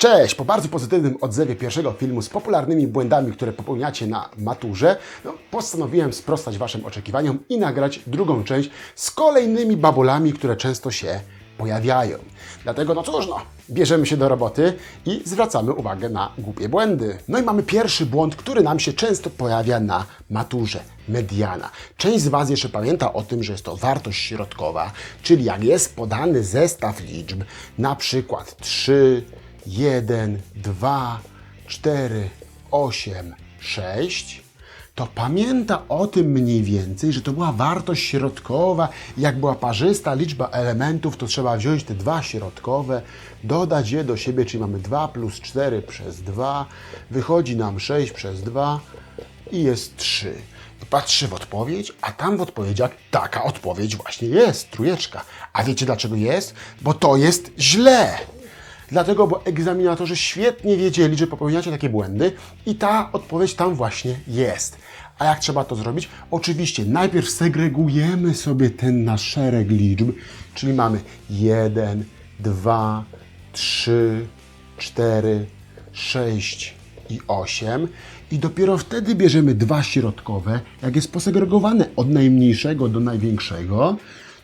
Cześć! Po bardzo pozytywnym odzewie pierwszego filmu z popularnymi błędami, które popełniacie na maturze, no, postanowiłem sprostać Waszym oczekiwaniom i nagrać drugą część z kolejnymi babolami, które często się pojawiają. Dlatego, no cóż, no, bierzemy się do roboty i zwracamy uwagę na głupie błędy. No i mamy pierwszy błąd, który nam się często pojawia na maturze. Mediana. Część z Was jeszcze pamięta o tym, że jest to wartość środkowa, czyli jak jest podany zestaw liczb, na przykład 3, 1, 2, 4, 8, 6, to pamięta o tym mniej więcej, że to była wartość środkowa. Jak była parzysta liczba elementów, to trzeba wziąć te dwa środkowe, dodać je do siebie, czyli mamy 2 plus 4 przez 2, wychodzi nam 6 przez 2 i jest 3. I patrzy w odpowiedź, a tam w odpowiedziach taka odpowiedź właśnie jest, trójeczka. A wiecie dlaczego jest? Bo to jest źle. Dlatego, bo egzaminatorzy świetnie wiedzieli, że popełniacie takie błędy i ta odpowiedź tam właśnie jest. A jak trzeba to zrobić? Oczywiście najpierw segregujemy sobie ten nasz szereg liczb, czyli mamy 1, 2, 3, 4, 6 i 8 i dopiero wtedy bierzemy dwa środkowe, jak jest posegregowane od najmniejszego do największego,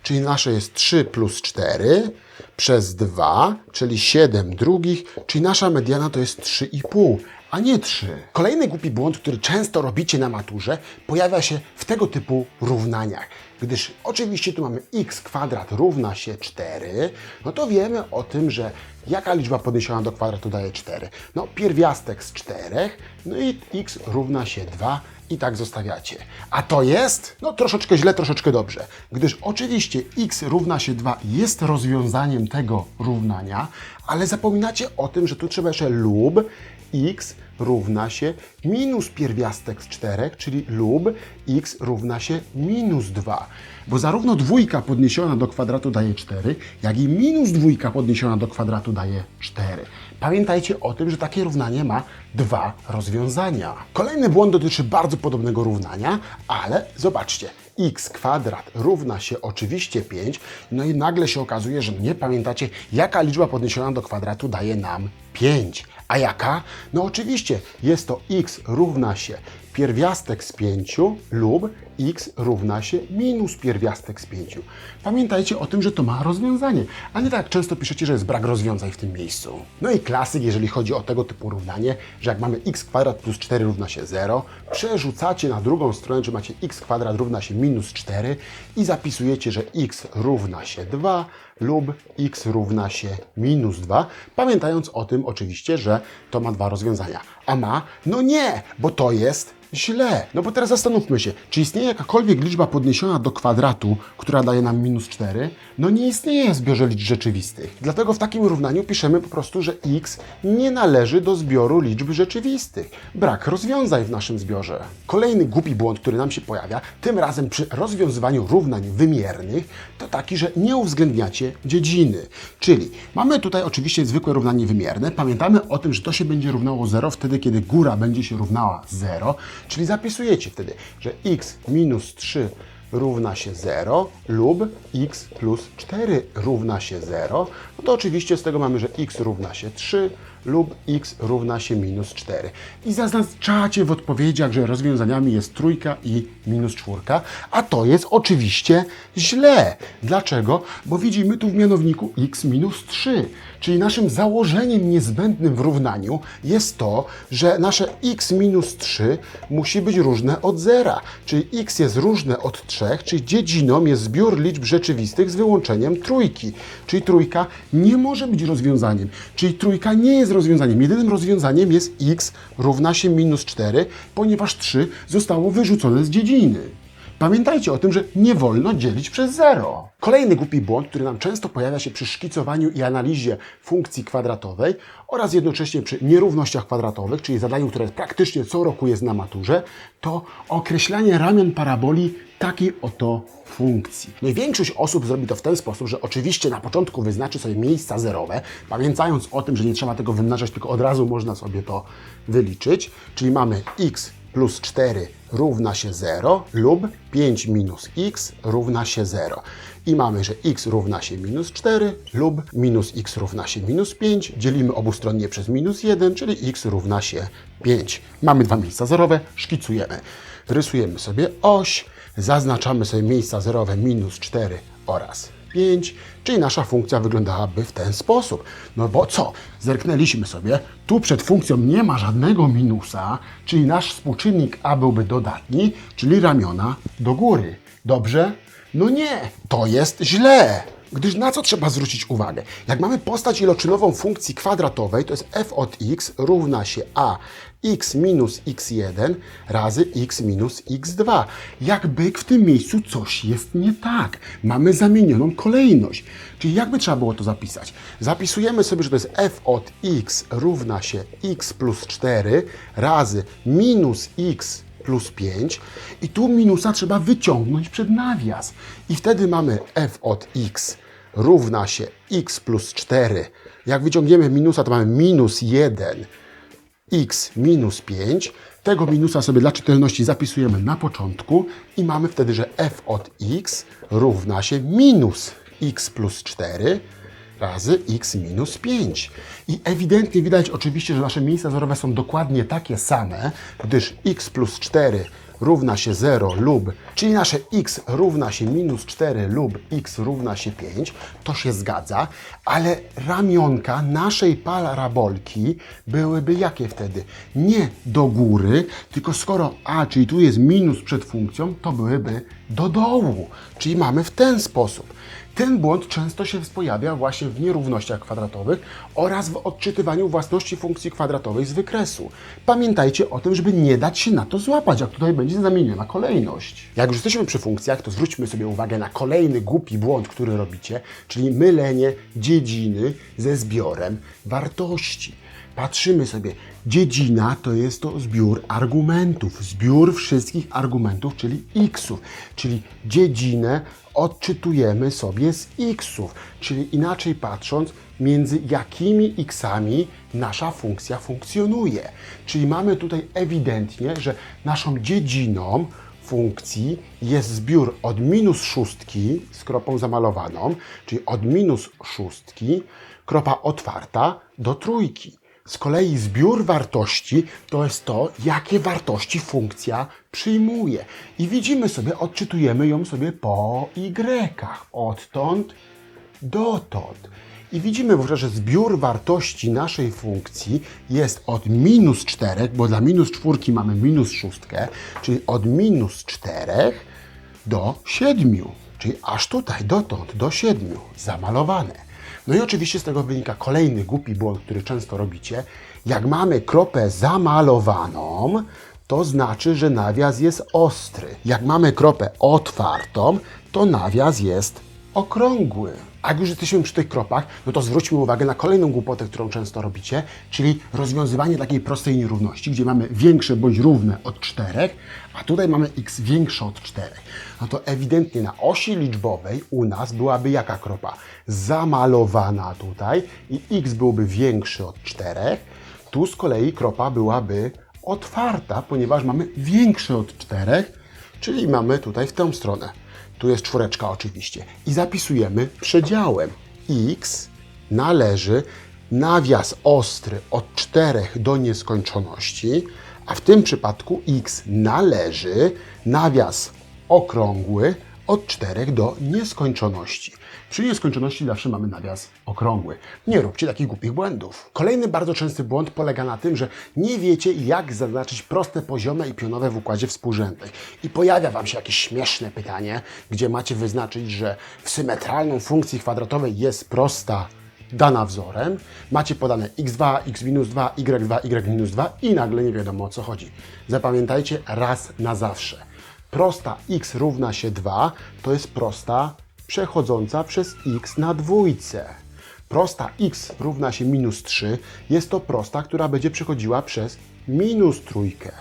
czyli nasze jest 3 plus 4 przez 2, czyli 7 drugich, czyli nasza mediana to jest 3,5, a nie 3. Kolejny głupi błąd, który często robicie na maturze, pojawia się w tego typu równaniach. Gdyż oczywiście tu mamy x kwadrat równa się 4, no to wiemy o tym, że jaka liczba podniesiona do kwadratu daje 4? No pierwiastek z 4, no i x równa się 2 i tak zostawiacie. A to jest, no troszeczkę źle, troszeczkę dobrze, gdyż oczywiście x równa się 2 jest rozwiązaniem tego równania, ale zapominacie o tym, że tu trzeba jeszcze lub x równa się minus pierwiastek z 4, czyli lub x równa się minus 2. Bo zarówno dwójka podniesiona do kwadratu daje 4, jak i minus dwójka podniesiona do kwadratu daje 4. Pamiętajcie o tym, że takie równanie ma dwa rozwiązania. Kolejny błąd dotyczy bardzo podobnego równania, ale zobaczcie, x kwadrat równa się oczywiście 5, no i nagle się okazuje, że nie pamiętacie, jaka liczba podniesiona do kwadratu daje nam 5. A jaka? No oczywiście, jest to x równa się pierwiastek z 5 lub x równa się minus pierwiastek z 5. Pamiętajcie o tym, że to ma rozwiązanie, a nie tak często piszecie, że jest brak rozwiązań w tym miejscu. No i klasyk, jeżeli chodzi o tego typu równanie, że jak mamy x kwadrat plus 4 równa się 0, przerzucacie na drugą stronę, że macie x kwadrat równa się minus 4 i zapisujecie, że x równa się 2 lub x równa się minus 2, pamiętając o tym oczywiście, że to ma dwa rozwiązania. A ma? No nie, bo to jest źle. No bo teraz zastanówmy się, czy istnieje jakakolwiek liczba podniesiona do kwadratu, która daje nam minus 4? No nie istnieje w zbiorze liczb rzeczywistych. Dlatego w takim równaniu piszemy po prostu, że x nie należy do zbioru liczb rzeczywistych. Brak rozwiązań w naszym zbiorze. Kolejny głupi błąd, który nam się pojawia, tym razem przy rozwiązywaniu równań wymiernych, to taki, że nie uwzględniacie dziedziny. Czyli mamy tutaj oczywiście zwykłe równanie wymierne. Pamiętamy o tym, że to się będzie równało 0 wtedy, kiedy góra będzie się równała 0, czyli zapisujecie wtedy, że x minus 3 równa się 0 lub x plus 4 równa się 0, no to oczywiście z tego mamy, że x równa się 3 lub x równa się minus 4. I zaznaczacie w odpowiedziach, że rozwiązaniami jest trójka i minus czwórka, a to jest oczywiście źle. Dlaczego? Bo widzimy tu w mianowniku x minus 3, czyli naszym założeniem niezbędnym w równaniu jest to, że nasze x minus 3 musi być różne od zera, czyli x jest różne od 3, czyli dziedziną jest zbiór liczb rzeczywistych z wyłączeniem trójki, czyli trójka nie może być rozwiązaniem, czyli trójka nie jest rozwiązaniem. Jedynym rozwiązaniem jest x równa się minus 4, ponieważ 3 zostało wyrzucone z dziedziny. Pamiętajcie o tym, że nie wolno dzielić przez zero. Kolejny głupi błąd, który nam często pojawia się przy szkicowaniu i analizie funkcji kwadratowej oraz jednocześnie przy nierównościach kwadratowych, czyli zadaniu, które praktycznie co roku jest na maturze, to określanie ramion paraboli takiej oto funkcji. No i większość osób zrobi to w ten sposób, że oczywiście na początku wyznaczy sobie miejsca zerowe, pamiętając o tym, że nie trzeba tego wymnażać, tylko od razu można sobie to wyliczyć, czyli mamy x plus 4 równa się 0 lub 5 minus x równa się 0. I mamy, że x równa się minus 4 lub minus x równa się minus 5. Dzielimy obustronnie przez minus 1, czyli x równa się 5. Mamy dwa miejsca zerowe, szkicujemy. Rysujemy sobie oś, zaznaczamy sobie miejsca zerowe minus 4 oraz 5, czyli nasza funkcja wyglądałaby w ten sposób. No bo co? Zerknęliśmy sobie, tu przed funkcją nie ma żadnego minusa, czyli nasz współczynnik a byłby dodatni, czyli ramiona do góry. Dobrze? No nie, to jest źle. Gdyż na co trzeba zwrócić uwagę? Jak mamy postać iloczynową funkcji kwadratowej, to jest f od x równa się a x minus x1 razy x minus x2. Jakby w tym miejscu coś jest nie tak. Mamy zamienioną kolejność. Czyli jakby trzeba było to zapisać? Zapisujemy sobie, że to jest f od x równa się x plus 4 razy minus x plus 5 i tu minusa trzeba wyciągnąć przed nawias. I wtedy mamy f od x równa się x plus 4. Jak wyciągniemy minusa, to mamy minus 1 x minus 5. Tego minusa sobie dla czytelności zapisujemy na początku i mamy wtedy, że f od x równa się minus x plus 4 razy x minus 5. I ewidentnie widać oczywiście, że nasze miejsca zerowe są dokładnie takie same, gdyż x plus 4 równa się 0 lub, czyli nasze x równa się minus 4 lub x równa się 5, to się zgadza, ale ramionka naszej parabolki byłyby jakie wtedy? Nie do góry, tylko skoro a, czyli tu jest minus przed funkcją, to byłyby do dołu. Czyli mamy w ten sposób. Ten błąd często się pojawia właśnie w nierównościach kwadratowych oraz w odczytywaniu własności funkcji kwadratowej z wykresu. Pamiętajcie o tym, żeby nie dać się na to złapać, jak tutaj będzie zamieniona kolejność. Jak już jesteśmy przy funkcjach, to zwróćmy sobie uwagę na kolejny głupi błąd, który robicie, czyli mylenie dziedziny ze zbiorem wartości. Patrzymy sobie, dziedzina to jest to zbiór argumentów, zbiór wszystkich argumentów, czyli xów, czyli dziedzinę odczytujemy sobie z xów, czyli inaczej patrząc, między jakimi xami nasza funkcja funkcjonuje. Czyli mamy tutaj ewidentnie, że naszą dziedziną funkcji jest zbiór od minus szóstki z kropą zamalowaną, czyli od minus szóstki, kropa otwarta do trójki. Z kolei zbiór wartości to jest to, jakie wartości funkcja przyjmuje. I widzimy sobie, odczytujemy ją sobie po y, odtąd dotąd. I widzimy wówczas, że zbiór wartości naszej funkcji jest od minus 4, bo dla minus czwórki mamy minus szóstkę, czyli od minus 4 do 7, czyli aż tutaj, dotąd, do 7, zamalowane. No i oczywiście z tego wynika kolejny głupi błąd, który często robicie. Jak mamy kropę zamalowaną, to znaczy, że nawias jest ostry. Jak mamy kropę otwartą, to nawias jest okrągły. A jak już jesteśmy przy tych kropach, no to zwróćmy uwagę na kolejną głupotę, którą często robicie, czyli rozwiązywanie takiej prostej nierówności, gdzie mamy większe bądź równe od 4, a tutaj mamy x większe od 4. No to ewidentnie na osi liczbowej u nas byłaby jaka kropa? Zamalowana tutaj i x byłby większy od 4. Tu z kolei kropa byłaby otwarta, ponieważ mamy większe od 4, czyli mamy tutaj w tę stronę. Tu jest czwóreczka oczywiście. I zapisujemy przedziałem. x należy nawias ostry od 4 do nieskończoności, a w tym przypadku x należy nawias okrągły od 4 do nieskończoności. Przy nieskończoności zawsze mamy nawias okrągły. Nie róbcie takich głupich błędów. Kolejny bardzo częsty błąd polega na tym, że nie wiecie jak zaznaczyć proste poziome i pionowe w układzie współrzędnej. I pojawia Wam się jakieś śmieszne pytanie, gdzie macie wyznaczyć, że w symetralną funkcji kwadratowej jest prosta dana wzorem, macie podane x2, x-2, y2, y-2 i nagle nie wiadomo o co chodzi. Zapamiętajcie raz na zawsze. Prosta x równa się 2 to jest prosta przechodząca przez x na dwójce. Prosta x równa się minus 3 jest to prosta, która będzie przechodziła przez minus trójkę.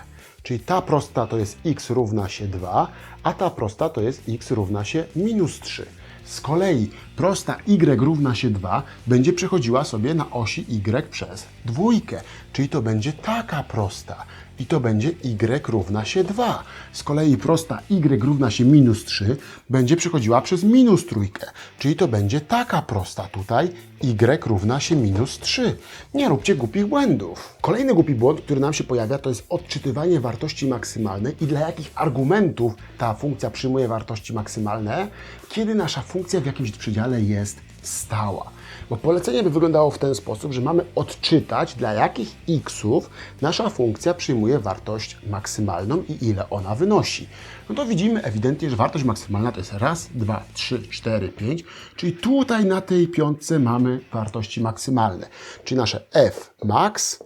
Czyli ta prosta to jest x równa się 2, a ta prosta to jest x równa się minus 3. Z kolei prosta y równa się 2 będzie przechodziła sobie na osi y przez dwójkę, czyli to będzie taka prosta i to będzie y równa się 2. Z kolei prosta y równa się minus 3 będzie przechodziła przez minus trójkę, czyli to będzie taka prosta tutaj y równa się minus 3. Nie róbcie głupich błędów. Kolejny głupi błąd, który nam się pojawia, to jest odczytywanie wartości maksymalnej i dla jakich argumentów ta funkcja przyjmuje wartości maksymalne, kiedy nasza funkcja w jakimś przedziale jest stała. Bo polecenie by wyglądało w ten sposób, że mamy odczytać, dla jakich xów nasza funkcja przyjmuje wartość maksymalną i ile ona wynosi. No to widzimy ewidentnie, że wartość maksymalna to jest raz, dwa, trzy, cztery, pięć, czyli tutaj na tej piątce mamy wartości maksymalne. Czyli nasze f max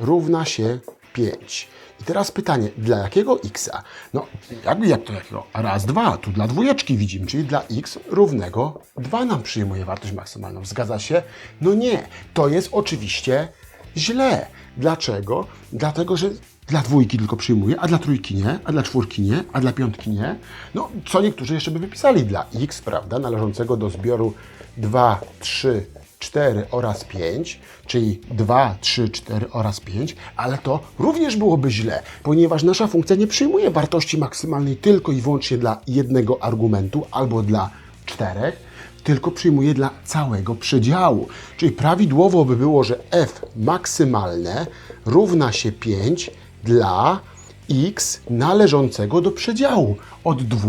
równa się 5. I teraz pytanie, dla jakiego xa? No, jakby jak to jakiego? Raz, dwa, tu dla dwójeczki widzimy, czyli dla x równego 2 nam przyjmuje wartość maksymalną. Zgadza się? No nie, to jest oczywiście źle. Dlaczego? Dlatego, że dla dwójki tylko przyjmuje, a dla trójki nie, a dla czwórki nie, a dla piątki nie. No, co niektórzy jeszcze by wypisali dla x, prawda, należącego do zbioru 2, 3, 4 oraz 5, czyli 2, 3, 4 oraz 5, ale to również byłoby źle, ponieważ nasza funkcja nie przyjmuje wartości maksymalnej tylko i wyłącznie dla jednego argumentu albo dla czterech, tylko przyjmuje dla całego przedziału. Czyli prawidłowo by było, że f maksymalne równa się 5 dla x należącego do przedziału od 2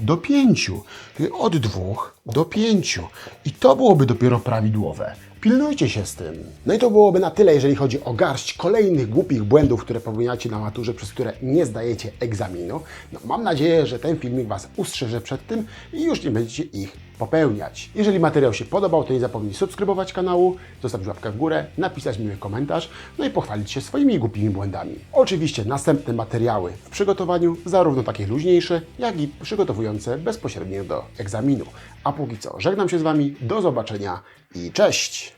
do 5. Czyli od 2 do 5. I to byłoby dopiero prawidłowe. Pilnujcie się z tym. No i to byłoby na tyle, jeżeli chodzi o garść kolejnych głupich błędów, które popełniacie na maturze, przez które nie zdajecie egzaminu. No, mam nadzieję, że ten filmik Was ustrzeże przed tym i już nie będziecie ich popełniać. Jeżeli materiał się podobał, to nie zapomnij subskrybować kanału, zostawić łapkę w górę, napisać miły komentarz, no i pochwalić się swoimi głupimi błędami. Oczywiście następne materiały w przygotowaniu, zarówno takie luźniejsze, jak i przygotowujące bezpośrednio do egzaminu. A póki co, żegnam się z Wami, do zobaczenia i cześć!